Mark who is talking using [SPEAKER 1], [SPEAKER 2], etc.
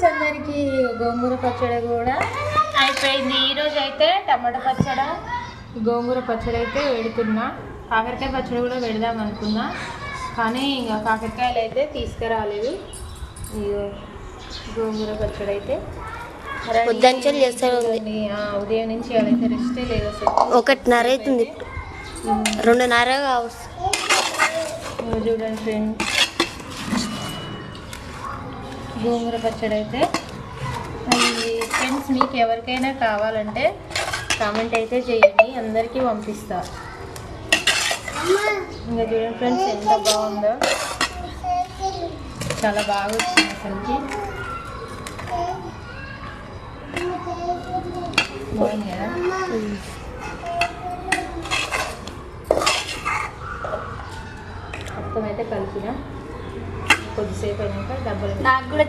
[SPEAKER 1] Friends అందరికి గోంగూర పచ్చడి కూడా అయిపోయింది. ఈరోజు అయితే టమాటా పచ్చడి గోంగూర పచ్చడి అయితే పెడుతున్నా. కాకరకాయ పచ్చడి కూడా పెడదాం అనుకున్నా. కానీ ఇంకా కాకరకాయలు అయితే తీసుకురాలేదు. గోంగూర పచ్చడి అయితే. ఆ, ఉదయం నుంచి అదైతే రెస్టే లేదు అసలు.
[SPEAKER 2] ఒకటిన్నర అవుతుంది. రెండున్నర కావచ్చు.
[SPEAKER 1] చూడండి ఫ్రెండ్స్. గోంగూర పచ్చడి అయితే. ఫ్రెండ్స్ మీకు ఎవరికైనా కావాలంటే కామెంట్ అయితే చేయండి. అందరికీ పంపిస్తా. ఇంకా చూడండి ఫ్రెండ్స్ ఎంత బాగుందో. చాలా బాగా వచ్చింది అసలుకి. బాగుంది కదా? మొత్తం అయితే కలిపిన. కొద్దిసేపు అయినాక డబ్బులు
[SPEAKER 2] నాకు కూడా